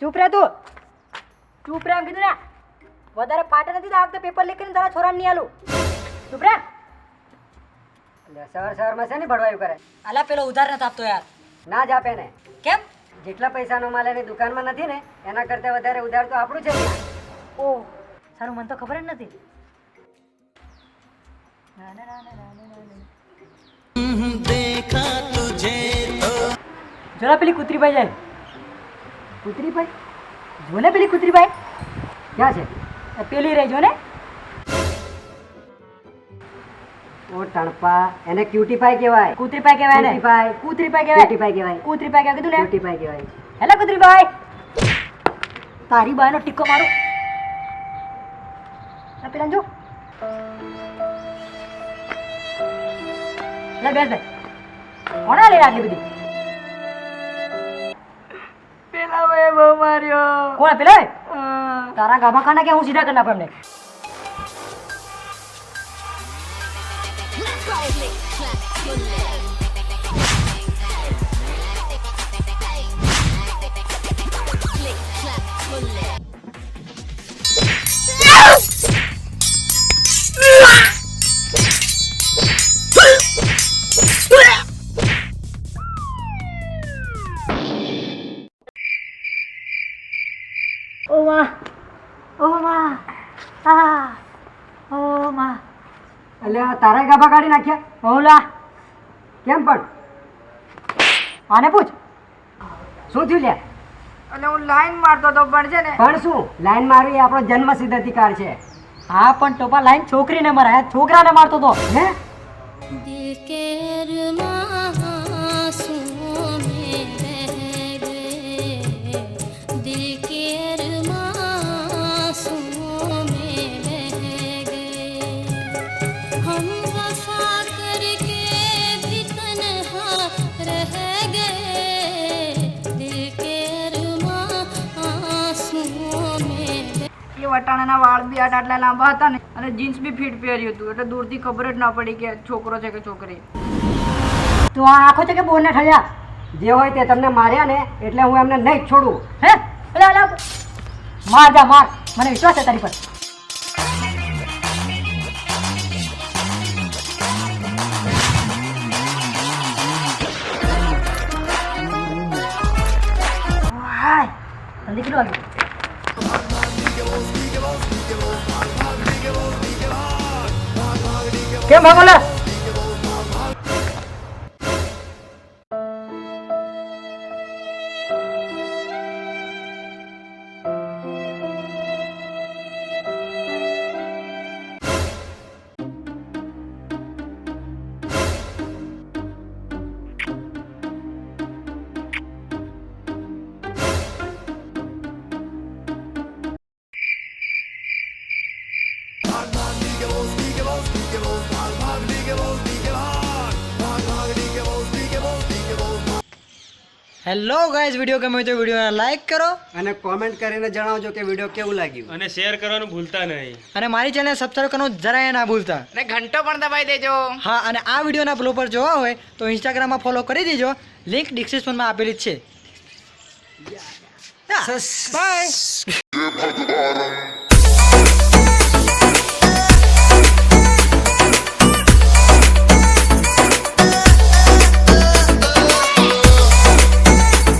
ચૂપ રહે તું. ચૂપ રહે એમ કીધું ને. વધારે ફાટે નથી આ વખતે પેપર લીક કરીને તારા છોરાને નહીં આલું. ચૂપ રહે એટલે સવાર સવારમાં છે ને ભડવાયું કરે? અલા પેલો ઉધાર નથી આપતો યાર. ના જ આપે ને. કેમ? જેટલા પૈસાનો માલ એની દુકાનમાં નથી ને એના કરતાં વધારે ઉધાર તો આપણું છે. ઓ સારું મને તો ખબર જ નથી. ના, ના, ના, ના, પેલી જાય. કૂતરીભાઈ? જો ને પેલી કૂતરીભાઈ. ક્યાં છે? પેલી રહી જો ને. ઓ ટણપા એને ક્યુટીફાઈ કહેવાય. કૂતરીભાઈ કહેવાય ને ક્યુટીફાઈ કૂતરીભાઈ કહેવાય. ક્યુટીફાઈ કહેવાય. કૂતરીભાઈ કહેવાય કીધું ને ક્યુટીફાઈ કહેવાય. હેલો કૂતરીભાઈ. તારી બાયનો ટીકો મારો. પેલા જો. લે બેસ બેસ. કોના લે આટલી બધી? કોણ પેલો તારા ગામા ખાના કે હું સીધા કરી નાખું એમને? Let's go, Oma. Oma. Ah. Oma. અલ્યા તારા ગાભા કાઢી નાખ્યા? ઓલા કેમ પણ? આને પૂછ. શું થયું લે અને હું લાઈન મારતો તો પણ છે ને. પણ શું? લાઈન મારવી એ આપણો જન્મ સિદ્ધ અધિકાર છે. હા પણ ટોપા લાઈન છોકરીને મારા છોકરાને મારતો તો. હે? દિલ કેર એ વાળ બી આટલા આટલા લાંબા હતા ને અને જીન્સ બી ફિટ પહેર્યું હતું. એટલે દૂરથી ખબર જ ના પડી કે છોકરો છે કે છોકરી. તો આ આખો છે કે બોને ઠળ્યા? જે હોય તે તમને માર્યા ને એટલે હું એમને નહીં છોડું. હે? એટલે માર જા માર. મને વિશ્વાસ છે તારી પર. હાય. કેટલું વાગ્યું કેમ ભાગો હેલો ગાઈઝ વીડિયો ગમે તો વિડીયોને લાઈક કરો. અને કોમેન્ટ કરીને જણાવજો કે વીડિયો કેવું લાગ્યું. અને શેર કરવાનું ભૂલતા નહીં. અને મારી ચેનલ સબસ્ક્રાઇબ કરવાનું જરાય ના ભૂલતા. અને ઘંટો પણ દબાઈ દેજો. હા અને આ વિડીયોના બ્લોપર જોવા હોય તો ઇન્સ્ટાગ્રામમાં ફોલો કરી દેજો. લિંક ડિસ્ક્રિપ્શનમાં આપેલી જ છે. બાય